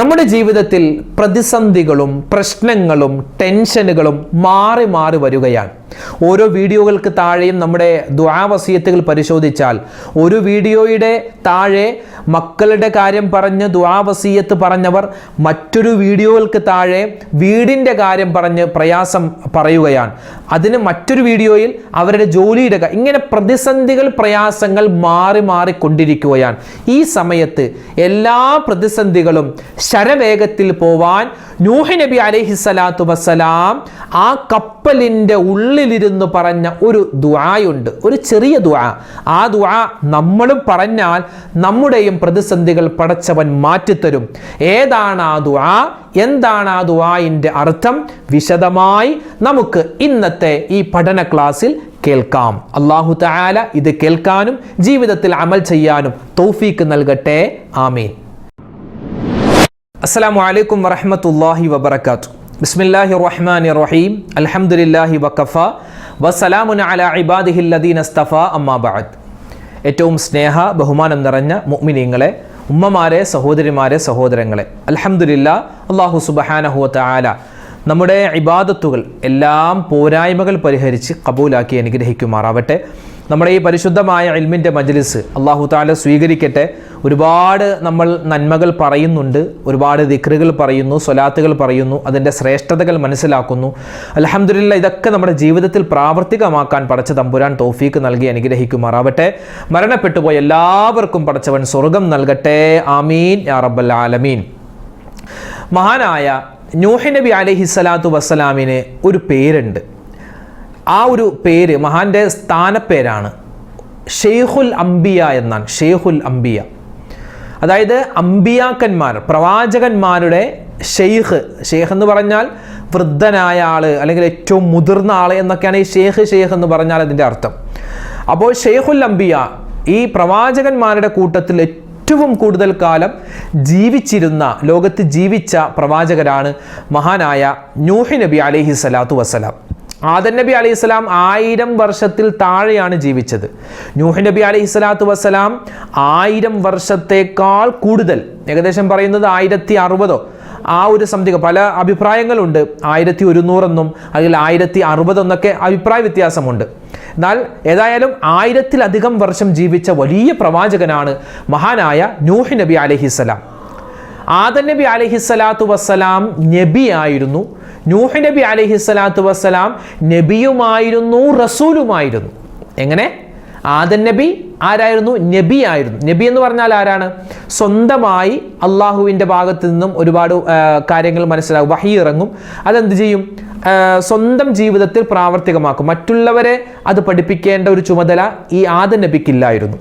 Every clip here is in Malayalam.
നമ്മുടെ ജീവിതത്തിൽ പ്രതിസന്ധികളും പ്രശ്നങ്ങളും ടെൻഷനുകളും മാറി മാറി വരികയാണ്. ഓരോ വീഡിയോകൾക്ക് താഴെയും നമ്മുടെ ദ്വാവസീയത്തുകൾ പരിശോധിച്ചാൽ ഒരു വീഡിയോയുടെ താഴെ മക്കളുടെ കാര്യം പറഞ്ഞ് ദ്വാവസീയത്ത് പറഞ്ഞവർ മറ്റൊരു വീഡിയോകൾക്ക് താഴെ വീടിന്റെ കാര്യം പറഞ്ഞ് പ്രയാസം പറയുകയാണ്. അതിന് മറ്റൊരു വീഡിയോയിൽ അവരുടെ ജോലിയുടെ ഇങ്ങനെ പ്രതിസന്ധികൾ പ്രയാസങ്ങൾ മാറി മാറിക്കൊണ്ടിരിക്കുകയാണ് ഈ സമയത്ത് എല്ലാ പ്രതിസന്ധികളും ശരവേഗത്തിൽ പോവാൻ നൂഹ് നബി അലൈഹിസ്സലാത്തു വസ്സലാം ആ കപ്പലിന്റെ ഉള്ളിലിരുന്ന് പറഞ്ഞ ഒരു ദുആയുണ്ട്. ഒരു ചെറിയ ദുആ. ആ ദുആ നമ്മളും പറഞ്ഞാൽ നമ്മുടെയും പ്രതിസന്ധികൾ പടച്ചവൻ മാറ്റിത്തരും. ഏതാണ് ആ ദുആ? എന്താണ് ആ ദുആയിന്റെ അർത്ഥം? വിശദമായി നമുക്ക് ഇന്നത്തെ ഈ പഠന ക്ലാസ്സിൽ കേൾക്കാം. അള്ളാഹു താല ഇത് കേൾക്കാനും ജീവിതത്തിൽ അമൽ ചെയ്യാനും തൗഫീക്ക് നൽകട്ടെ. ആമീൻ. അസ്സാം വലൈക്കും വറഹ്മത്തുള്ളാഹി വബറകാത്തു ബിസ്മില്ലാഹി റഹ്മാനി റഹീം അൽഹംദുലില്ലാഹി വഖഫ വസലാമുൻ അലാ ഇബാദിഹി സ്തഫ അമ്മാബാദ് ഏറ്റവും സ്നേഹ ബഹുമാനം നിറഞ്ഞ മുഅ്മിനീങ്ങളെ ഉമ്മമാരെ സഹോദരിമാരെ സഹോദരങ്ങളെ. അലഹമുല്ല അള്ളാഹു സുബ്ഹാനഹു വതആല നമ്മുടെ ഇബാദത്തുകൾ എല്ലാം പോരായ്മകൾ പരിഹരിച്ച് കബൂലാക്കി അനുഗ്രഹിക്കുമാറാവട്ടെ. നമ്മുടെ ഈ പരിശുദ്ധമായ അൽമിന്റെ മജ്ലിസ് അള്ളാഹു താല സ്വീകരിക്കട്ടെ. ഒരുപാട് നമ്മൾ നന്മകൾ പറയുന്നുണ്ട് ഒരുപാട് ദിക്റുകൾ പറയുന്നു സ്വലാത്തുകൾ പറയുന്നു അതിന്റെ ശ്രേഷ്ഠതകൾ മനസ്സിലാക്കുന്നു. അലഹമില്ല ഇതൊക്കെ നമ്മുടെ ജീവിതത്തിൽ പ്രാവർത്തികമാക്കാൻ പടച്ച തമ്പുരാൻ തോഫീക്ക് നൽകി അനുഗ്രഹിക്കുമാറാവട്ടെ. മരണപ്പെട്ടുപോയ എല്ലാവർക്കും പടച്ചവൻ സ്വർഗം നൽകട്ടെ. ആമീൻ. യാ റബ്ബൽ ആലമീൻ. മഹാനായ നൂഹ് നബി അലഹിസ്സലാത്തു വസ്സലാമിന് ഒരു പേരുണ്ട്. ആ ഒരു പേര് മഹാന്റെ സ്ഥാനപ്പേരാണ്. ഷെയ്ഖുൽ അംബിയ എന്നാണ് ഷെയ്ഖുൽ അംബിയ. അതായത് അംബിയാക്കന്മാർ പ്രവാചകന്മാരുടെ ഷെയ്ഖ്. ഷെയ്ഖ് എന്ന് പറഞ്ഞാൽ വൃദ്ധനായ ആൾ അല്ലെങ്കിൽ ഏറ്റവും മുതിർന്ന ആൾ എന്നൊക്കെയാണ് ഈ ഷെയ്ഖ് ഷെയ്ഖ് എന്ന് പറഞ്ഞാൽ അതിന്റെ അർത്ഥം. അപ്പോൾ ഷെയ്ഖുൽ അംബിയ ഈ പ്രവാചകന്മാരുടെ കൂട്ടത്തിൽ ഏറ്റവും കൂടുതൽ കാലം ജീവിച്ചിരുന്ന ലോകത്ത് ജീവിച്ച പ്രവാചകരാണ് മഹാനായ നൂഹി നബി അലൈഹി സ്വലാത്തു വസ്സലാം. ആദൻ നബി അലൈഹി സ്വലാം ആയിരം വർഷത്തിൽ താഴെയാണ് ജീവിച്ചത്. നൂഹ് നബി അലൈഹി സ്വലാത്തു വസ്സലാം ആയിരം വർഷത്തേക്കാൾ കൂടുതൽ ഏകദേശം പറയുന്നത് ആയിരത്തി അറുപതോ ആ ഒരു സംതിങ് പല അഭിപ്രായങ്ങളുണ്ട്. ആയിരത്തി ഒരുന്നൂറെന്നും അല്ലെങ്കിൽ ആയിരത്തി അറുപതെന്നൊക്കെ അഭിപ്രായ വ്യത്യാസമുണ്ട്. എന്നാൽ ഏതായാലും ആയിരത്തിലധികം വർഷം ജീവിച്ച വലിയ പ്രവാചകനാണ് മഹാനായ നൂഹ് നബി അലഹിസ്സലാം ആദൻ നബി അലഹിസ്സലാത്തു വസ്സലാം നബിയായിരുന്നു. നൂഹ് നബി അലഹിസ്സലാത്തു വസ്സലാം നബിയുമായിരുന്നു റസൂലുമായിരുന്നു. എങ്ങനെ? ആദൻ നബി ആരായിരുന്നു? നബി ആയിരുന്നു. നബി എന്ന് പറഞ്ഞാൽ ആരാണ്? സ്വന്തമായി അള്ളാഹുവിന്റെ ഭാഗത്ത് നിന്നും ഒരുപാട് കാര്യങ്ങൾ മനസ്സിലാകും വഹി ഇറങ്ങും. അതെന്ത് ചെയ്യും? സ്വന്തം ജീവിതത്തിൽ പ്രാവർത്തികമാക്കും. മറ്റുള്ളവരെ അത് പഠിപ്പിക്കേണ്ട ഒരു ചുമതല ഈ ആദൻ നബിക്കില്ലായിരുന്നു.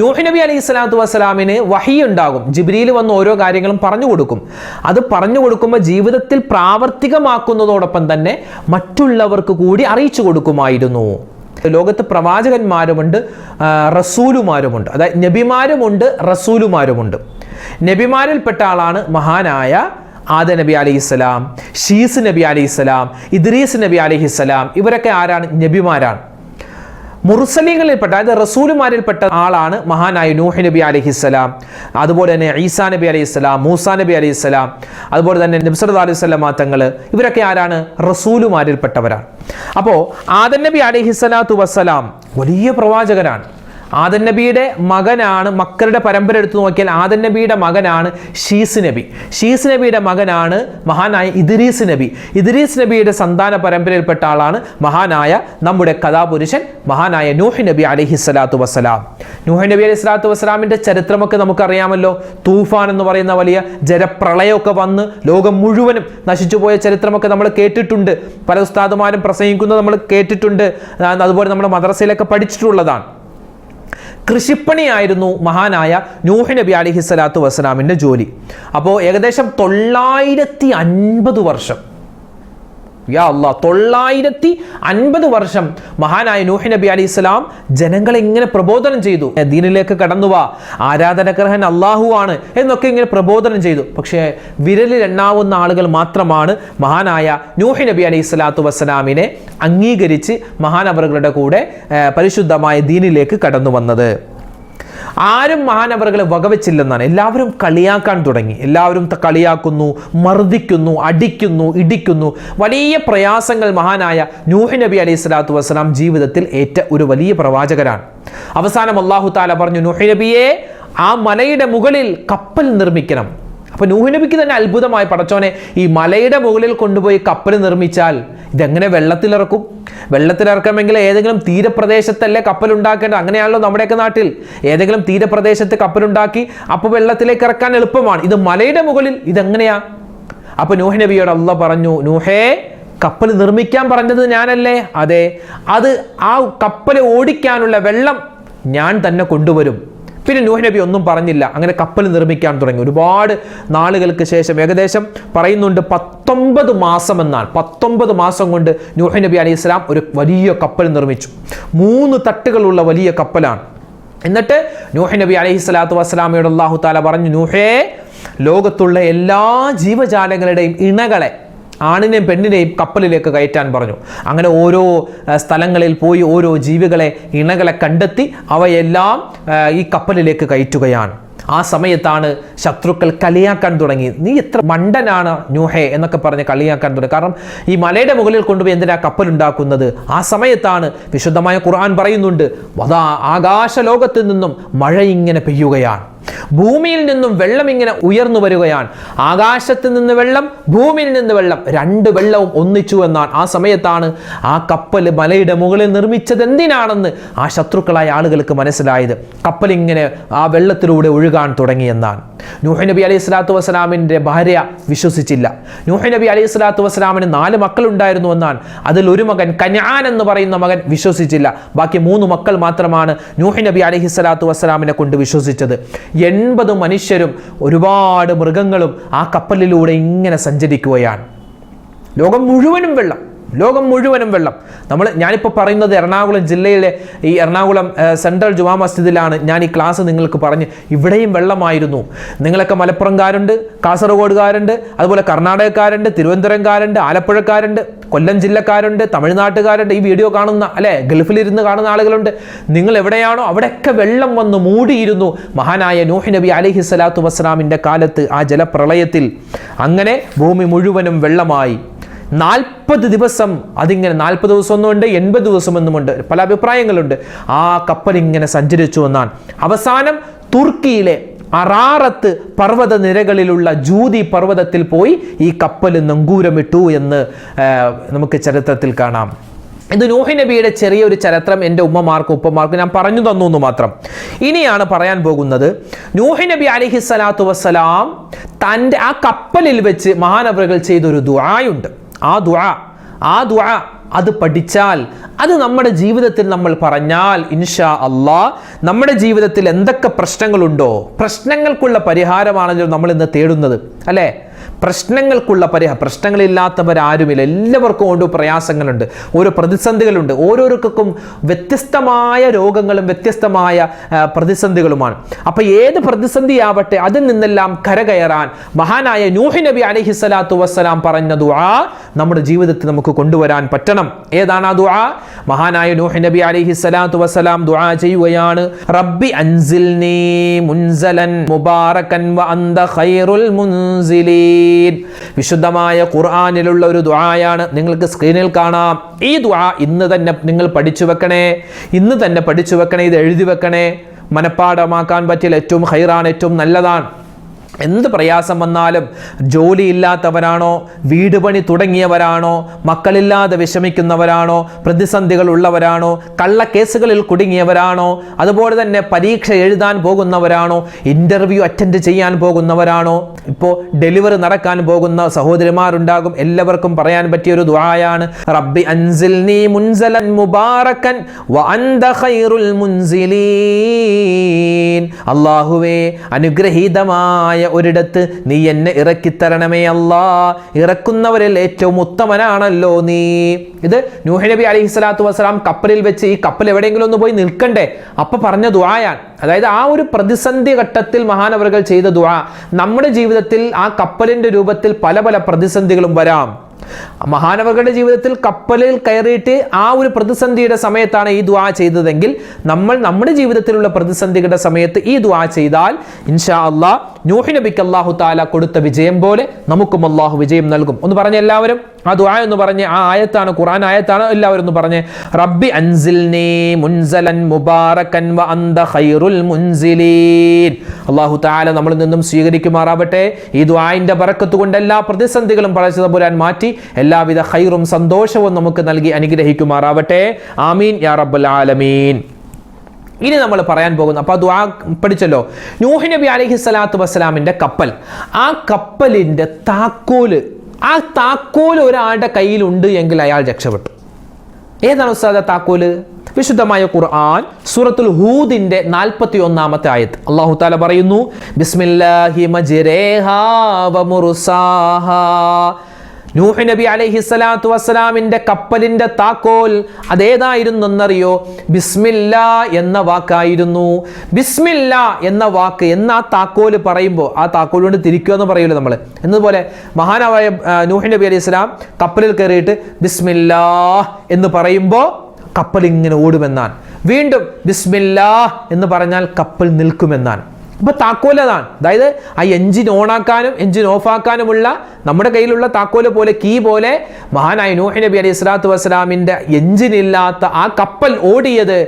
നൂഹ് നബി അലൈഹി സ്വലാത്തു വസ്സലാമിന് വഹി ഉണ്ടാകും ജിബ്രീൽ വന്ന് ഓരോ കാര്യങ്ങളും പറഞ്ഞു കൊടുക്കും. അത് പറഞ്ഞു കൊടുക്കുമ്പോൾ ജീവിതത്തിൽ പ്രാവർത്തികമാക്കുന്നതോടൊപ്പം തന്നെ മറ്റുള്ളവർക്ക് കൂടി അറിയിച്ചു കൊടുക്കുമായിരുന്നു. ലോകത്ത് പ്രവാചകന്മാരുമുണ്ട് റസൂലുമാരുമുണ്ട്. അതായത് നബിമാരുമുണ്ട് റസൂലുമാരുമുണ്ട്. നബിമാരിൽപ്പെട്ട ആളാണ് മഹാനായ ആദ നബി അലൈഹിസ്സലാം ഷീസ് നബി അലൈഹിസ്സലാം ഇദ്രീസ് നബി അലൈഹിസ്സലാം ഇവരൊക്കെ ആരാണ്? നബിമാരാണ്. മുർസലിങ്ങളിൽപ്പെട്ട അതായത് റസൂലുമാരിൽപ്പെട്ട ആളാണ് മഹാനായ നൂഹ് നബി അലഹിസ്സലാം അതുപോലെ തന്നെ ഈസാ നബി അലൈഹിസ്സലാം മൂസാ നബി അലൈഹിസ്സലാം അതുപോലെ തന്നെ നബ്സറദ് അലൈഹി സ്വലാം തങ്ങൾ ഇവരൊക്കെ ആരാണ്? റസൂലുമാരിൽപ്പെട്ടവരാണ്. അപ്പോൾ ആദൻ നബി അലഹിസ്സലാത്തു വസ്സലാം വലിയ പ്രവാചകനാണ്. ആദൻ നബിയുടെ മകനാണ് മക്കളുടെ പരമ്പര എടുത്തു നോക്കിയാൽ ആദൻ നബിയുടെ മകനാണ് ഷീസ് നബി. ഷീസ് നബിയുടെ മകനാണ് മഹാനായ ഇദ്രീസ് നബി. ഇദ്രീസ് നബിയുടെ സന്താന പരമ്പരയിൽപ്പെട്ട ആളാണ് മഹാനായ നമ്മുടെ കഥാപുരുഷൻ മഹാനായ നൂഹ് നബി അലഹി സ്വലാത്തു വസ്സലാം. നൂഹ് നബി അലൈഹി സ്വലാത്തു വസ്സലാമിന്റെ ചരിത്രമൊക്കെ നമുക്കറിയാമല്ലോ. തൂഫാൻ എന്ന് പറയുന്ന വലിയ ജലപ്രളയമൊക്കെ വന്ന് ലോകം മുഴുവനും നശിച്ചുപോയ ചരിത്രമൊക്കെ നമ്മൾ കേട്ടിട്ടുണ്ട്. പല ഉസ്താദുമാരും പ്രസംഗിക്കുന്നത് നമ്മൾ കേട്ടിട്ടുണ്ട്. അതുപോലെ നമ്മുടെ മദ്രസയിലൊക്കെ പഠിച്ചിട്ടുള്ളതാണ്. കൃഷിപ്പണിയായിരുന്നു മഹാനായ നൂഹ് നബി അലിഹി സ്വലാത്തു വസ്സലാമിന്റെ ജോലി. അപ്പോൾ ഏകദേശം തൊള്ളായിരത്തി വർഷം യാ അല്ലാ തൊള്ളായിരത്തി അൻപത് വർഷം മഹാനായ നൂഹി നബി അലി ഇസ്ലാം ജനങ്ങളെ ഇങ്ങനെ പ്രബോധനം ചെയ്തു. ദീനിലേക്ക് കടന്നു വാ ആരാധനഗ്രഹൻ അള്ളാഹു ആണ് എന്നൊക്കെ ഇങ്ങനെ പ്രബോധനം ചെയ്തു. പക്ഷേ വിരലിൽ എണ്ണാവുന്ന ആളുകൾ മാത്രമാണ് മഹാനായ നൂഹി നബി അലി ഇസ്ലാത്തു വസ്സലാമിനെ അംഗീകരിച്ച് മഹാനവറുകളുടെ കൂടെ പരിശുദ്ധമായ ദീനിലേക്ക് കടന്നു വന്നത്. ആരും മഹാനവറുകളെ വകവെച്ചില്ലെന്നാണ്. എല്ലാവരും കളിയാക്കാൻ തുടങ്ങി. എല്ലാവരും കളിയാക്കുന്നു മർദ്ദിക്കുന്നു അടിക്കുന്നു ഇടിക്കുന്നു. വലിയ പ്രയാസങ്ങൾ മഹാനായ നൂഹ് നബി അലൈഹി സ്വലാത്തു വസ്സലാം ജീവിതത്തിൽ ഏറ്റ ഒരു വലിയ പ്രവാചകരാണ്. അവസാനം അള്ളാഹു താല പറഞ്ഞു നൂഹ് നബിയെ ആ മലയുടെ മുകളിൽ കപ്പൽ നിർമ്മിക്കണം. അപ്പൊ നൂഹ് നബിക്ക് തന്നെ അത്ഭുതമായി പടച്ചോനെ ഈ മലയുടെ മുകളിൽ കൊണ്ടുപോയി കപ്പൽ നിർമ്മിച്ചാൽ ഇതെങ്ങനെ വെള്ളത്തിലിറക്കും വെള്ളത്തിലിറക്കണമെങ്കിൽ ഏതെങ്കിലും തീരപ്രദേശത്തല്ലേ കപ്പൽ ഉണ്ടാക്കേണ്ടത്? അങ്ങനെയാണല്ലോ നമ്മുടെയൊക്കെ നാട്ടിൽ. ഏതെങ്കിലും തീരപ്രദേശത്ത് കപ്പലുണ്ടാക്കി അപ്പോൾ വെള്ളത്തിലേക്ക് ഇറക്കാൻ എളുപ്പമാണ്. ഇത് മലയുടെ മുകളിൽ ഇതെങ്ങനെയാ? അപ്പോൾ നൂഹ് നബിയോട് പറഞ്ഞു നൂഹേ കപ്പൽ നിർമ്മിക്കാൻ പറഞ്ഞത് ഞാനല്ലേ? അതെ അത് ആ കപ്പൽ ഓടിക്കാനുള്ള വെള്ളം ഞാൻ തന്നെ കൊണ്ടുവരും. പിന്നെ നൂഹ് നബി ഒന്നും പറഞ്ഞില്ല. അങ്ങനെ കപ്പൽ നിർമ്മിക്കാൻ തുടങ്ങി. ഒരുപാട് നാളുകൾക്ക് ശേഷം ഏകദേശം പറയുന്നുണ്ട് പത്തൊമ്പത് മാസം എന്നാണ്. പത്തൊമ്പത് മാസം കൊണ്ട് നൂഹ് നബി അലി ഇസ്ലാം ഒരു വലിയ കപ്പൽ നിർമ്മിച്ചു. മൂന്ന് തട്ടുകളുള്ള വലിയ കപ്പലാണ്. എന്നിട്ട് നൂഹ് നബി അലൈഹി സ്വലാത്തു വസ്സലാമയോട് അള്ളാഹു താല പറഞ്ഞു നൂഹേ ലോകത്തുള്ള എല്ലാ ജീവജാലങ്ങളുടെയും ഇണകളെ ആണിനെയും പെണ്ണിനെയും കപ്പലിലേക്ക് കയറ്റാൻ പറഞ്ഞു. അങ്ങനെ ഓരോ സ്ഥലങ്ങളിൽ പോയി ഓരോ ജീവികളെ ഇണകളെ കണ്ടെത്തി അവയെല്ലാം ഈ കപ്പലിലേക്ക് കയറ്റുകയാണ്. ആ സമയത്താണ് ശത്രുക്കൾ കളിയാക്കാൻ തുടങ്ങി. നീ എത്ര മണ്ടനാണ് ന്യൂഹെ എന്നൊക്കെ പറഞ്ഞ് കളിയാക്കാൻ തുടങ്ങി. കാരണം ഈ മലയുടെ മുകളിൽ കൊണ്ടുപോയി എന്തിനാ കപ്പൽ ഉണ്ടാക്കുന്നത് ആ സമയത്താണ് വിശുദ്ധമായ ഖുർആൻ പറയുന്നുണ്ട് വധാ ആകാശ ലോകത്ത് നിന്നും മഴ ഇങ്ങനെ പെയ്യുകയാണ്. ഭൂമിയിൽ നിന്നും വെള്ളം ഇങ്ങനെ ഉയർന്നു വരികയാണ്. ആകാശത്ത് നിന്ന് വെള്ളം ഭൂമിയിൽ നിന്ന് വെള്ളം. രണ്ട് വെള്ളവും ഒന്നിച്ചു എന്നാണ്. ആ സമയത്താണ് ആ കപ്പൽ മലയുടെ മുകളിൽ നിർമ്മിച്ചത് എന്തിനാണെന്ന് ആ ശത്രുക്കളായ ആളുകൾക്ക് മനസ്സിലായത്. കപ്പൽ ഇങ്ങനെ ആ വെള്ളത്തിലൂടെ ഒഴുകാൻ തുടങ്ങിയെന്നാണ്. നൂഹ് നബി അലൈഹി സ്വലാത്തു വസ്സലാമിന്റെ ഭാര്യ വിശ്വസിച്ചില്ല. നൂഹ് നബി അലൈഹി സ്വലാത്തു വസ്സലാമിന് നാല് മക്കളുണ്ടായിരുന്നു എന്നാണ്. അതിൽ ഒരു മകൻ കനാൻ എന്ന് പറയുന്ന മകൻ വിശ്വസിച്ചില്ല. ബാക്കി മൂന്ന് മക്കൾ മാത്രമാണ് നൂഹ് നബി അലൈഹി സ്വലാത്തു വസ്സലാമിനെ കൊണ്ട് വിശ്വസിച്ചത്. എൺപത് മനുഷ്യരും ഒരുപാട് മൃഗങ്ങളും ആ കപ്പലിലൂടെ ഇങ്ങനെ സഞ്ചരിക്കുകയാണ്. ലോകം മുഴുവനും വെള്ളം. ലോകം മുഴുവനും വെള്ളം. നമ്മൾ ഞാനിപ്പോൾ പറയുന്നത് എറണാകുളം ജില്ലയിലെ ഈ എറണാകുളം സെൻട്രൽ ജുമാ മസ്ജിദിലാണ് ഞാൻ ഈ ക്ലാസ് നിങ്ങൾക്ക് പറഞ്ഞ് ഇവിടെയും വെള്ളമായിരുന്നു. നിങ്ങളൊക്കെ മലപ്പുറംകാരുണ്ട് കാസർഗോഡുകാരുണ്ട് അതുപോലെ കർണാടകക്കാരുണ്ട് തിരുവനന്തപുരംകാരുണ്ട് ആലപ്പുഴക്കാരുണ്ട് കൊല്ലം ജില്ലക്കാരുണ്ട് തമിഴ്നാട്ടുകാരുണ്ട്. ഈ വീഡിയോ കാണുന്ന അല്ലെ ഗൾഫിലിരുന്ന് കാണുന്ന ആളുകളുണ്ട്. നിങ്ങൾ എവിടെയാണോ അവിടെയൊക്കെ വെള്ളം വന്ന് മൂടിയിരുന്നു. മഹാനായ നൂഹ് നബി അലൈഹി സ്വലാത്തു വസ്സലാമിന്റെ കാലത്ത് ആ ജലപ്രളയത്തിൽ. അങ്ങനെ ഭൂമി മുഴുവനും വെള്ളമായി. നാൽപ്പത് ദിവസം അതിങ്ങനെ നാൽപ്പത് ദിവസമൊന്നുമുണ്ട് എൺപത് ദിവസമൊന്നുമുണ്ട്. പല അഭിപ്രായങ്ങളുണ്ട്. ആ കപ്പൽ ഇങ്ങനെ സഞ്ചരിച്ചു എന്നാണ്. അവസാനം തുർക്കിയിലെ അറാറത്ത് പർവത നിരകളിലുള്ള ജൂതി പർവതത്തിൽ പോയി ഈ കപ്പൽ നങ്കൂരമിട്ടു എന്ന് നമുക്ക് ചരിത്രത്തിൽ കാണാം. ഇത് നൂഹി നബിയുടെ ചെറിയൊരു ചരിത്രം എന്റെ ഉമ്മമാർക്കും ഉപ്പമാർക്കും ഞാൻ പറഞ്ഞു തന്നു എന്ന് മാത്രം. ഇനിയാണ് പറയാൻ പോകുന്നത് നൂഹി നബി അലിഹി സ്വലാത്തു വസ്സലാം തന്റെ ആ കപ്പലിൽ വെച്ച് മഹാനവറുകൾ ചെയ്തൊരു ദുആയുണ്ട്. ആ ദുആ ആ ദുആ അത് പഠിച്ചാൽ അത് നമ്മുടെ ജീവിതത്തിൽ നമ്മൾ പറഞ്ഞാൽ ഇൻഷാ അള്ളാ നമ്മുടെ ജീവിതത്തിൽ എന്തൊക്കെ പ്രശ്നങ്ങളുണ്ടോ പ്രശ്നങ്ങൾക്കുള്ള പരിഹാരമാണല്ലോ നമ്മൾ ഇന്ന് തേടുന്നത് അല്ലേ? പ്രശ്നങ്ങൾക്കുള്ള പരിഹാരം പ്രശ്നങ്ങളില്ലാത്തവരാരുമില്ല എല്ലാവർക്കും ഓരോ പ്രയാസങ്ങളുണ്ട് ഓരോ പ്രതിസന്ധികളുണ്ട് ഓരോരുക്കും വ്യത്യസ്തമായ രോഗങ്ങളും വ്യത്യസ്തമായ പ്രതിസന്ധികളുമാണ്. അപ്പൊ ഏത് പ്രതിസന്ധിയാവട്ടെ അതിൽ നിന്നെല്ലാം കരകയറാൻ മഹാനായ നൂഹി നബി അലൈഹി സ്വലാത്തു വസ്സലാം പറഞ്ഞ ദുആ നമ്മുടെ ജീവിതത്തിൽ നമുക്ക് കൊണ്ടുവരാൻ പറ്റണം. ഏതാണ് ആ ദുആ? മഹാനായ നൂഹി നബി അലൈഹി സ്വലാത്തു വസ്സലാം ദുആ ചെയ്യുകയാണ്. റബ്ബി അൻസിൽനി മുൻസലൻ മുബാറകൻ വ അന്ത ഖൈറുൽ മുൻസിലീൻ. വിശുദ്ധമായ ഖുർആനിലുള്ള ഒരു ദുആയാണ് നിങ്ങൾക്ക് സ്ക്രീനിൽ കാണാം. ഈ ദുആ ഇന്ന് തന്നെ നിങ്ങൾ പഠിച്ചു വെക്കണേ. ഇന്ന് തന്നെ പഠിച്ചു വെക്കണേ ഇത് എഴുതി വെക്കണേ. മനഃപ്പാടമാക്കാൻ പറ്റിയ ഏറ്റവും ഹൈറാണ് ഏറ്റവും നല്ലതാണ്. എന്ത് പ്രയാസം വന്നാലും ജോലിയില്ലാത്തവരാണോ വീട് പണി തുടങ്ങിയവരാണോ മക്കളില്ലാതെ വിഷമിക്കുന്നവരാണോ പ്രതിസന്ധികൾ ഉള്ളവരാണോ കള്ളക്കേസുകളിൽ കുടുങ്ങിയവരാണോ അതുപോലെ തന്നെ പരീക്ഷ എഴുതാൻ പോകുന്നവരാണോ ഇന്റർവ്യൂ അറ്റൻഡ് ചെയ്യാൻ പോകുന്നവരാണോ ഇപ്പോൾ ഡെലിവറി നടക്കാൻ പോകുന്ന സഹോദരിമാരുണ്ടാകും. എല്ലാവർക്കും പറയാൻ പറ്റിയ ഒരു ദുആയാണ്. റബ്ബി അൻസിൽ നീ മുൻസലൻ മുബാറക്കൻ വ അന്ത ഖൈറുൽ മുൻസിലീൻ. അല്ലാഹുവേ അനുഗ്രഹീതമായ ഒരിടത്ത് നീ എന്നെ ഇറക്കിത്തരണമേ അല്ലാ. ഇറക്കുന്നവരിൽ ഏറ്റവും ഉത്തമനാണല്ലോ നീ. ഇത് നൂഹ് നബി അലൈഹി സ്വലാത്തു വസ്സലാം കപ്പലിൽ വെച്ച് ഈ കപ്പൽ എവിടെയെങ്കിലും ഒന്ന് പോയി നിൽക്കണ്ടേ? അപ്പൊ പറഞ്ഞ ദുആയാൻ അതായത് ആ ഒരു പ്രതിസന്ധി ഘട്ടത്തിൽ മഹാനവറുകൾ ചെയ്ത ദുആ. നമ്മുടെ ജീവിതത്തിൽ ആ കപ്പലിന്റെ രൂപത്തിൽ പല പല പ്രതിസന്ധികളും വരാം. മഹാനവകളുടെ ജീവിതത്തിൽ കപ്പലിൽ കയറിയിട്ട് ആ ഒരു പ്രതിസന്ധിയുടെ സമയത്താണ് ഈ ദ്വാ ചെയ്തതെങ്കിൽ നമ്മൾ നമ്മുടെ ജീവിതത്തിലുള്ള പ്രതിസന്ധികളുടെ സമയത്ത് ഈ ദ്വാ ചെയ്താൽ ഇൻഷാ അള്ളാഹ് നൂഹി നബിക്ക് അള്ളാഹു താല കൊടുത്ത വിജയം പോലെ നമുക്കും അള്ളാഹു വിജയം നൽകും. ഒന്ന് പറഞ്ഞ എല്ലാവരും ആ ദുആ എന്ന് പറഞ്ഞ് ആ ആയത്താണ് ഖുർആൻ ആയത്താണ് എല്ലാവരും എന്ന് പറഞ്ഞ്. റബ്ബി അൻസിൽനി മുൻസലൻ മുബാറകൻ വ അന്ത ഖൈറുൽ മുൻസിലീൻ. അല്ലാഹു തആല നമ്മളിൽ നിന്നും സ്വീകരിക്കുമാറാവട്ടെ. ഈ ദ്വായിന്റെ ബറക്കത്ത് കൊണ്ട് എല്ലാ പ്രതിസന്ധികളും പഴച്ചതമ്പുരാൻ മാറ്റി എല്ലാവിധ ഖൈറും സന്തോഷവും നമുക്ക് നൽകി അനുഗ്രഹിക്കുമാറാവട്ടെ. ആമീൻ യാ റബ്ബൽ ആലമീൻ. ഇനി നമ്മൾ പറയാൻ പോകുന്നു അപ്പോൾ ദുആ പഠിച്ചല്ലോ. നൂഹ് നബി അലൈഹി സ്വലാത്തു വസ്സലാമിന്റെ കപ്പൽ. ആ കപ്പലിന്റെ താക്കോൽ ആ താക്കോൽ ഒരാളുടെ കയ്യിലുണ്ട് എങ്കിൽ അയാൾ രക്ഷപ്പെട്ടു. ഏതാണ് ഉസ്താദ താക്കോൽ? വിശുദ്ധമായ ഖുർആൻ സൂറത്തുൽ ഹൂദിന്റെ നാൽപ്പത്തി ഒന്നാമത്തെ ആയത്ത്. അള്ളാഹു താല പറയുന്നു ബിസ്മില്ലാഹി മുർസാഹാ. നൂഹ് നബി അലൈഹി സ്വലാത്തു വസ്സലാമിന്റെ കപ്പലിന്റെ താക്കോൽ അതേതായിരുന്നെന്നറിയോ? ബിസ്മില്ല എന്ന വാക്കായിരുന്നു. ബിസ്മില്ല എന്ന വാക്ക് എന്ന ആ താക്കോൽ പറയുമ്പോൾ ആ താക്കോൽ കൊണ്ട് തിരിക്കുക എന്ന് പറയൂല്ലോ നമ്മൾ എന്നതുപോലെ മഹാനായ നൂഹ് നബി അലൈഹി സ്വലാം കപ്പലിൽ കയറിയിട്ട് ബിസ്മില്ല എന്ന് പറയുമ്പോൾ കപ്പൽ ഇങ്ങനെ ഓടുമെന്നാണ്. വീണ്ടും ബിസ്മില്ലാ എന്ന് പറഞ്ഞാൽ കപ്പൽ നിൽക്കുമെന്നാണ്. അപ്പൊ താക്കോൽ അതാണ് അതായത് ആ എഞ്ചിൻ ഓണാക്കാനും എഞ്ചിൻ ഓഫാക്കാനുമുള്ള നമ്മുടെ കയ്യിലുള്ള താക്കോൽ പോലെ കീ പോലെ മഹാനായ നൂഹി നബി അലൈഹി സ്വലാത്തു വസ്സലാമിന്റെ എഞ്ചിൻ ഇല്ലാത്ത ആ കപ്പൽ ഓടിയത്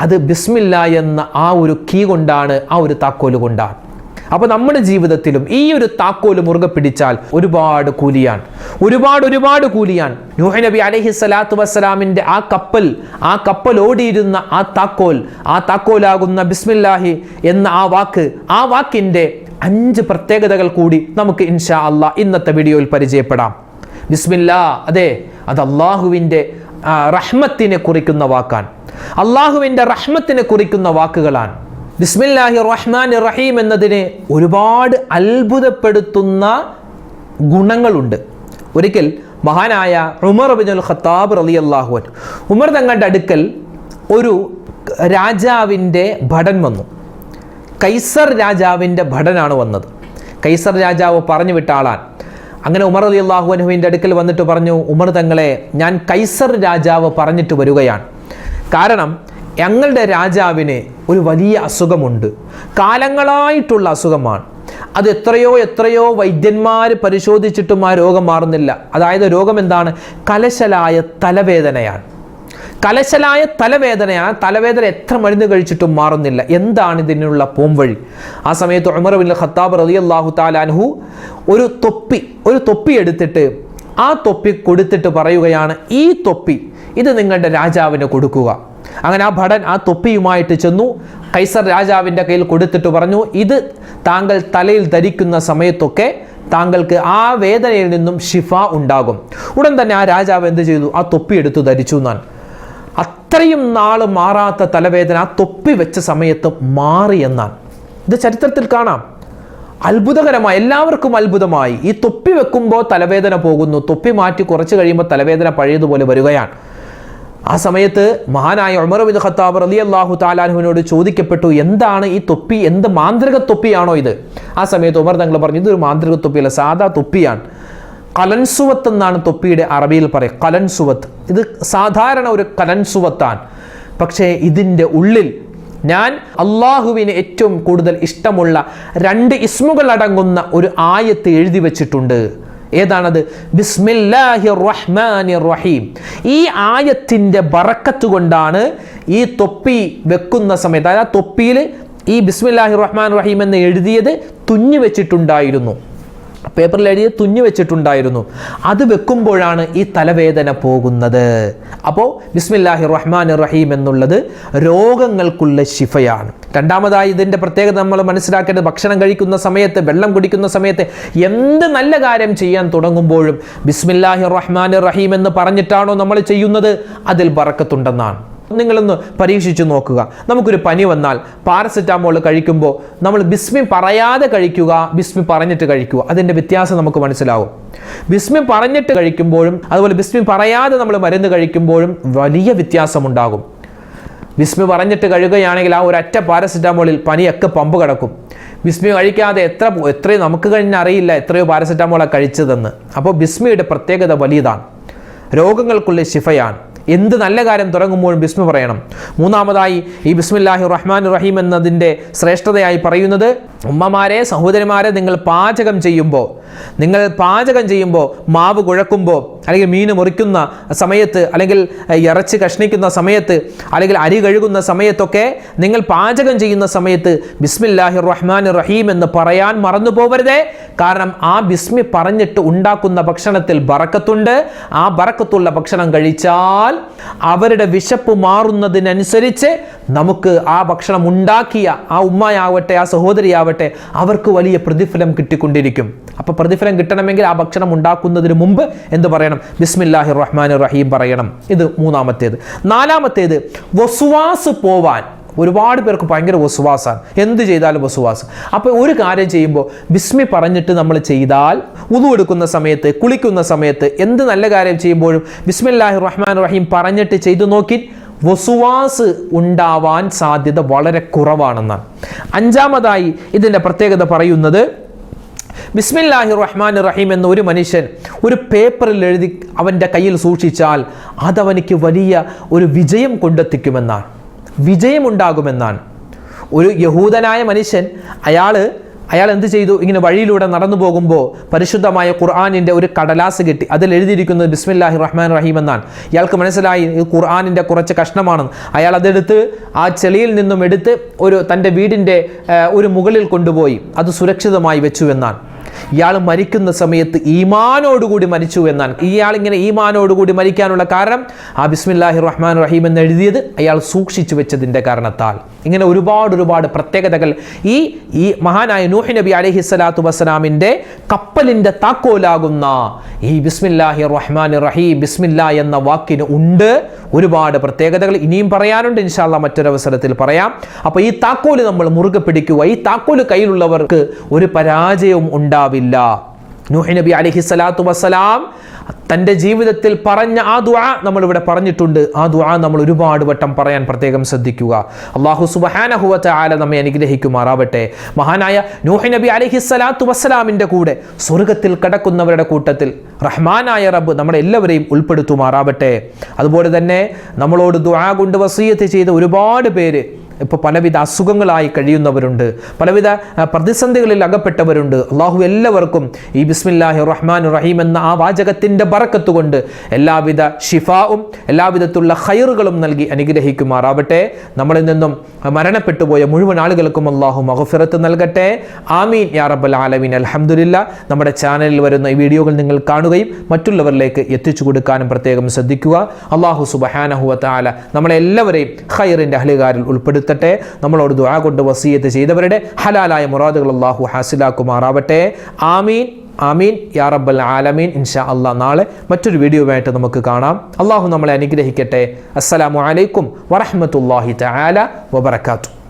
അത് ബിസ്മില്ല എന്ന ആ ഒരു കീ കൊണ്ടാണ് ആ ഒരു താക്കോൽ കൊണ്ടാണ്. അപ്പൊ നമ്മുടെ ജീവിതത്തിലും ഈ ഒരു താക്കോൽ മുറുകെ പിടിച്ചാൽ ഒരുപാട് കൂലിയാണ്. ഒരുപാട് ഒരുപാട് കൂലിയാണ്. നൂഹ് നബി അലഹി സ്വലാത്തു വസ്സലാമിന്റെ ആ കപ്പൽ ആ കപ്പൽ ഓടിയിരുന്ന ആ താക്കോൽ ആ താക്കോലാകുന്ന ബിസ്മില്ലാഹി എന്ന ആ വാക്ക് ആ വാക്കിന്റെ അഞ്ച് പ്രത്യേകതകൾ കൂടി നമുക്ക് ഇൻഷാ അള്ളാഹ് ഇന്നത്തെ വീഡിയോയിൽ പരിചയപ്പെടാം. ബിസ്മില്ലാ അതെ അത് അള്ളാഹുവിന്റെ റഹ്മത്തിനെ കുറിക്കുന്ന വാക്കാണ്. അള്ളാഹുവിന്റെ റഹ്മത്തിനെ കുറിക്കുന്ന വാക്കുകളാണ്. ബിസ്മില്ലാഹി റഹ്മാൻ റഹീം എന്നതിന് ഒരുപാട് അത്ഭുതപ്പെടുത്തുന്ന ഗുണങ്ങളുണ്ട്. ഒരിക്കൽ മഹാനായ ഉമർ ബിനുൽ ഖത്താബ് റലി അള്ളാഹുവൻ ഉമർ തങ്ങളുടെ അടുക്കൽ ഒരു രാജാവിന്റെ ഭടൻ വന്നു. കൈസർ രാജാവിന്റെ ഭടനാണ് വന്നത്. കൈസർ രാജാവ് പറഞ്ഞു വിട്ടാളാൻ അങ്ങനെ ഉമർ അലി അള്ളാഹുവിന്റെ അടുക്കൽ വന്നിട്ട് പറഞ്ഞു ഉമർ തങ്ങളെ ഞാൻ കൈസർ രാജാവ് പറഞ്ഞിട്ട് വരികയാണ്. കാരണം ഞങ്ങളുടെ രാജാവിന് ഒരു വലിയ അസുഖമുണ്ട്. കാലങ്ങളായിട്ടുള്ള അസുഖമാണ്. അത് എത്രയോ എത്രയോ വൈദ്യന്മാർ പരിശോധിച്ചിട്ടും ആ രോഗം മാറുന്നില്ല. അതായത് രോഗം എന്താണ്? കലശലായ തലവേദനയാണ്. കലശലായ തലവേദനയാണ്. തലവേദന എത്ര മരുന്ന് കഴിച്ചിട്ടും മാറുന്നില്ല. എന്താണ് ഇതിനുള്ള പോംവഴി? ആ സമയത്ത് ഉമർ ബിൻ ഖത്താബ് റതി അള്ളാഹു താലാൻഹു ഒരു തൊപ്പി ഒരു തൊപ്പി എടുത്തിട്ട് ആ തൊപ്പി കൊടുത്തിട്ട് പറയുകയാണ് ഈ തൊപ്പി ഇത് നിങ്ങളുടെ രാജാവിന് കൊടുക്കുക. അങ്ങനെ ആ ഭടൻ ആ തൊപ്പിയുമായിട്ട് ചെന്നു. കൈസർ രാജാവിന്റെ കയ്യിൽ കൊടുത്തിട്ട് പറഞ്ഞു ഇത് താങ്കൾ തലയിൽ ധരിക്കുന്ന സമയത്തൊക്കെ താങ്കൾക്ക് ആ വേദനയിൽ നിന്നും ഷിഫ ഉണ്ടാകും. ഉടൻ തന്നെ ആ രാജാവ് എന്ത് ചെയ്തു? ആ തൊപ്പി എടുത്തു ധരിച്ചു എന്നാൽ അത്രയും നാൾ മാറാത്ത തലവേദന ആ തൊപ്പി വെച്ച സമയത്ത് മാറി എന്നാണ് ഇത് ചരിത്രത്തിൽ കാണാം. അത്ഭുതകരമായി എല്ലാവർക്കും അത്ഭുതമായി. ഈ തൊപ്പി വെക്കുമ്പോൾ തലവേദന പോകുന്നു. തൊപ്പി മാറ്റി കുറച്ച് കഴിയുമ്പോൾ തലവേദന പഴയതുപോലെ വരികയാണ്. ആ സമയത്ത് മഹാനായ ഉമർ ബിൻ ഖത്താബ് റലി അള്ളാഹു താലാഹുവിനോട് ചോദിക്കപ്പെട്ടു എന്താണ് ഈ തൊപ്പി? എന്ത് മാന്ത്രിക തൊപ്പിയാണോ ഇത്? ആ സമയത്ത് ഉമർ തങ്ങൾ പറഞ്ഞു ഇതൊരു മാന്ത്രിക തൊപ്പിയല്ല സാധാ തൊപ്പിയാണ്. കലൻസുവത്ത് എന്നാണ് തൊപ്പിയുടെ അറബിയിൽ പറയുക. കലൻസുവത്ത്. ഇത് സാധാരണ ഒരു കലൻസുവത്താണ്. പക്ഷേ ഇതിന്റെ ഉള്ളിൽ ഞാൻ അള്ളാഹുവിന് ഏറ്റവും കൂടുതൽ ഇഷ്ടമുള്ള രണ്ട് ഇസ്മുകൾ അടങ്ങുന്ന ഒരു ആയത്ത് എഴുതി വച്ചിട്ടുണ്ട്. ഏതാണത്? ബിസ്മില്ലാഹി റഹീം ഈ ആയത്തിന്റെ ബറക്കത്ത് കൊണ്ടാണ് ഈ തൊപ്പി വെക്കുന്ന സമയത്ത് അതായത് തൊപ്പിയിൽ ഈ ബിസ്മില്ലാഹി റഹ്മാൻ റഹീം എന്ന് എഴുതിയത് തുന്നി വെച്ചിട്ടുണ്ടായിരുന്നു. പേപ്പറിൽ എഴുതി തുന്നി വെച്ചിട്ടുണ്ടായിരുന്നു. അത് വെക്കുമ്പോഴാണ് ഈ തലവേദന പോകുന്നത്. അപ്പോൾ ബിസ്മില്ലാഹി റഹ്മാൻ റഹീം എന്നുള്ളത് രോഗങ്ങൾക്കുള്ള ശിഫയാണ്. രണ്ടാമതായി ഇതിന്റെ പ്രത്യേകത നമ്മൾ മനസ്സിലാക്കേണ്ടത് ഭക്ഷണം കഴിക്കുന്ന സമയത്ത് വെള്ളം കുടിക്കുന്ന സമയത്ത് എന്ത് നല്ല കാര്യം ചെയ്യാൻ തുടങ്ങുമ്പോഴും ബിസ്മില്ലാഹി റഹ്മാൻ റഹീം എന്ന് പറഞ്ഞിട്ടാണോ നമ്മൾ ചെയ്യുന്നത്? അതിൽ ബറക്കത്തുണ്ടെന്നാണ്. നിങ്ങളൊന്ന് പരീക്ഷിച്ചു നോക്കുക. നമുക്കൊരു പനി വന്നാൽ പാരസെറ്റാമോൾ കഴിക്കുമ്പോൾ നമ്മൾ ബിസ്മി പറയാതെ കഴിക്കുക ബിസ്മി പറഞ്ഞിട്ട് കഴിക്കുക. അതിന്റെ വ്യത്യാസം നമുക്ക് മനസ്സിലാവും. ബിസ്മി പറഞ്ഞിട്ട് കഴിക്കുമ്പോഴും അതുപോലെ ബിസ്മി പറയാതെ നമ്മൾ മരുന്ന് കഴിക്കുമ്പോഴും വലിയ വ്യത്യാസമുണ്ടാകും. ബിസ്മി പറഞ്ഞിട്ട് കഴുകുകയാണെങ്കിൽ ആ ഒരൊറ്റ പാരസെറ്റാമോളിൽ പനിയൊക്കെ പമ്പ് കിടക്കും. ബിസ്മി കഴിക്കാതെ എത്ര എത്രയും നമുക്ക് കഴിഞ്ഞ അറിയില്ല എത്രയോ പാരസെറ്റാമോളാണ് കഴിച്ചതെന്ന്. അപ്പോൾ ബിസ്മിയുടെ പ്രത്യേകത വലിയതാണ്. രോഗങ്ങൾക്കുള്ള ശിഫയാണ്. എന്ത് നല്ല കാര്യം തുടങ്ങുമ്പോഴും ബിസ്മ പറയണം. മൂന്നാമതായി ഈ ബിസ്മില്ലാഹി റഹ്മാൻ റഹീം എന്നതിന്റെ ശ്രേഷ്ഠതയായി പറയുന്നത് ഉമ്മമാരെ സഹോദരിമാരെ നിങ്ങൾ പാചകം ചെയ്യുമ്പോൾ നിങ്ങൾ പാചകം ചെയ്യുമ്പോൾ മാവ് കുഴക്കുമ്പോൾ അല്ലെങ്കിൽ മീൻ മുറിക്കുന്ന സമയത്ത് അല്ലെങ്കിൽ ഇറച്ചി കഷ്ണിക്കുന്ന സമയത്ത് അല്ലെങ്കിൽ അരി കഴുകുന്ന സമയത്തൊക്കെ നിങ്ങൾ പാചകം ചെയ്യുന്ന സമയത്ത് ബിസ്മില്ലാഹി റഹ്മാൻ റഹീം എന്ന് പറയാൻ മറന്നു പോകരുതേ കാരണം ആ ബിസ്മി പറഞ്ഞിട്ട് ഉണ്ടാക്കുന്ന ഭക്ഷണത്തിൽ ബറക്കത്തുണ്ട്. ആ ബറക്കത്തുള്ള ഭക്ഷണം കഴിച്ചാൽ അവരുടെ വിശപ്പ് മാറുന്നതിനനുസരിച്ച് നമുക്ക് ആ ഭക്ഷണം ഉണ്ടാക്കിയ ആ ഉമ്മയാവട്ടെ ആ സഹോദരിയാവട്ടെ അവർക്ക് വലിയ പ്രതിഫലം കിട്ടിക്കൊണ്ടിരിക്കും. അപ്പോൾ പ്രതിഫലം കിട്ടണമെങ്കിൽ ആ ഭക്ഷണം ഉണ്ടാക്കുന്നതിന് മുമ്പ് എന്ത് പറയണം? ബിസ്മില്ലാഹി റഹ്മാൻ റഹീം പറയണം. ഇത് മൂന്നാമത്തേത്. നാലാമത്തേത് വസുവാസ് പോവാൻ. ഒരുപാട് പേർക്ക് ഭയങ്കര വസുവാസാണ്. എന്ത് ചെയ്താലും വസുവാസ്. അപ്പോൾ ഒരു കാര്യം ചെയ്യുമ്പോൾ ബിസ്മി പറഞ്ഞിട്ട് നമ്മൾ ചെയ്താൽ ഉതു എടുക്കുന്ന സമയത്ത് കുളിക്കുന്ന സമയത്ത് എന്ത് നല്ല കാര്യം ചെയ്യുമ്പോഴും ബിസ്മില്ലാഹി റഹ്മാൻ റഹീം പറഞ്ഞിട്ട് ചെയ്തു നോക്കി വസുവാസ് ഉണ്ടാവാൻ സാധ്യത വളരെ കുറവാണെന്നാണ്. അഞ്ചാമതായി ഇതിന്റെ പ്രത്യേകത പറയുന്നത് ബിസ്മില്ലാഹി റഹ്മാൻ റഹീം എന്ന ഒരു മനുഷ്യൻ ഒരു പേപ്പറിൽ എഴുതി അവന്റെ കയ്യിൽ സൂക്ഷിച്ചാൽ അതവനിക്ക് വലിയ ഒരു വിജയം കൊണ്ടെത്തിക്കുമെന്നാണ്. വിജയമുണ്ടാകുമെന്നാണ്. ഒരു യഹൂദനായ മനുഷ്യൻ അയാൾ അയാൾ എന്ത് ചെയ്തു? ഇങ്ങനെ വഴിയിലൂടെ നടന്നു പോകുമ്പോൾ പരിശുദ്ധമായ ഖുർആാനിന്റെ ഒരു കടലാസ് കിട്ടി. അതിൽ എഴുതിയിരിക്കുന്നത് ബിസ്മില്ലാഹി റഹ്മാൻ റഹീം എന്നാണ്. ഇയാൾക്ക് മനസ്സിലായി ഇത് ഖുർആാനിന്റെ കുറച്ച് കഷ്ണമാണെന്ന് അയാൾ അതെടുത്ത് ആ ചെളിയിൽ നിന്നും എടുത്ത് ഒരു തന്റെ വീടിന്റെ ഒരു മുകളിൽ കൊണ്ടുപോയി. അത് സുരക്ഷിതമായി വെച്ചു എന്നാണ്. ഇയാൾ മരിക്കുന്ന സമയത്ത് ഈമാനോടുകൂടി മരിച്ചു എന്നാണ്. ഇയാളിങ്ങനെ ഈമാനോടുകൂടി മരിക്കാനുള്ള കാരണം ആ ബിസ്മില്ലാഹി റഹ്മാൻ റഹീം എന്ന് എഴുതിയത് അയാൾ സൂക്ഷിച്ചു വെച്ചതിന്റെ കാരണത്താൽ. ഇങ്ങനെ ഒരുപാട് ഒരുപാട് പ്രത്യേകതകൾ. ഈ ഈ മഹാനായ നൂഹി നബി അലഹി സ്വലാത്തു വസ്സലാമിന്റെ കപ്പലിന്റെ താക്കോലാകുന്ന ഈ ബിസ്മില്ലാഹി റഹ്മാൻ റഹീം ബിസ്മില്ല എന്ന വാക്കിന് ഉണ്ട് ഒരുപാട് പ്രത്യേകതകൾ. ഇനിയും പറയാനുണ്ട്. ഇൻഷാല്ല മറ്റൊരവസരത്തിൽ പറയാം. അപ്പോൾ ഈ താക്കോൽ നമ്മൾ മുറുകെ പിടിക്കുക. ഈ താക്കോൽ കയ്യിലുള്ളവർക്ക് ഒരു പരാജയവും ഉണ്ടാവില്ല. നൂഹി നബി അലഹി സ്വലാത്തു വസ്സലാം തന്റെ ജീവിതത്തിൽ പറഞ്ഞ ആ ദുആ നമ്മൾ ഇവിടെ പറഞ്ഞിട്ടുണ്ട്. ആ ദുആ നമ്മൾ ഒരുപാട് വട്ടം പറയാൻ പ്രത്യേകം ശ്രദ്ധിക്കുക. അള്ളാഹു സുബഹാനഹുവറ്റ ആല നമ്മെ അനുഗ്രഹിക്കുമാറാവട്ടെ. മഹാനായ നൂഹി നബി അലഹി സ്വലാത്തു വസ്സലാമിന്റെ കൂടെ സ്വർഗത്തിൽ കടക്കുന്നവരുടെ കൂട്ടത്തിൽ റഹ്മാനായ റബ്ബ് നമ്മളെ എല്ലാവരെയും ഉൾപ്പെടുത്തുമാറാവട്ടെ. അതുപോലെ തന്നെ നമ്മളോട് ദുആ കൊണ്ട് വസീയത്ത് ചെയ്ത ഒരുപാട് പേര് ഇപ്പോൾ പലവിധ അസുഖങ്ങളായി കഴിയുന്നവരുണ്ട് പലവിധ പ്രതിസന്ധികളിൽ അകപ്പെട്ടവരുണ്ട്. അള്ളാഹു എല്ലാവർക്കും ഈ ബിസ്മില്ലാഹി റഹ്മാൻ റഹീം എന്ന ആ വാചകത്തിന്റെ ബറക്കത്ത് കൊണ്ട് എല്ലാവിധ ഷിഫാവും എല്ലാവിധത്തിലുള്ള ഹൈറുകളും നൽകി അനുഗ്രഹിക്കുമാറാവട്ടെ. നമ്മളിൽ നിന്നും മരണപ്പെട്ടു പോയ മുഴുവൻ ആളുകൾക്കും അള്ളാഹു മഹഫിറത്ത് നൽകട്ടെ. ആമീൻ. യാ റബ്ബൽ ആലമീൻ. അലഹമുല്ല നമ്മുടെ ചാനലിൽ വരുന്ന ഈ വീഡിയോകൾ നിങ്ങൾ കാണുകയും മറ്റുള്ളവരിലേക്ക് എത്തിച്ചു കൊടുക്കാനും പ്രത്യേകം ശ്രദ്ധിക്കുക. അള്ളാഹു സുബഹാനഹുവ താല നമ്മളെല്ലാവരെയും ഖൈറിന്റെ അഹ്ലുകാരിൽ ഉൾപ്പെടുത്തട്ടെ നമ്മളോട് ദുആ കൊണ്ട് വസീയത്ത് ചെയ്തവരുടെ ഹലാലായ മുറാദുകൾ അള്ളാഹു ഹാസിലാക്കുമാറാവട്ടെ. ആമീൻ ആമീൻ. യാ റബ്ബൽ ആലമീൻ. ഇൻഷാ അള്ളാഹ് നാളെ മറ്റൊരു വീഡിയോയുമായിട്ട് നമുക്ക് കാണാം. അള്ളാഹു നമ്മളെ അനുഗ്രഹിക്കട്ടെ. അസ്സലാമു അലൈക്കും വറഹ്മത്തുള്ളാഹി തആല വബറകാതുഹു.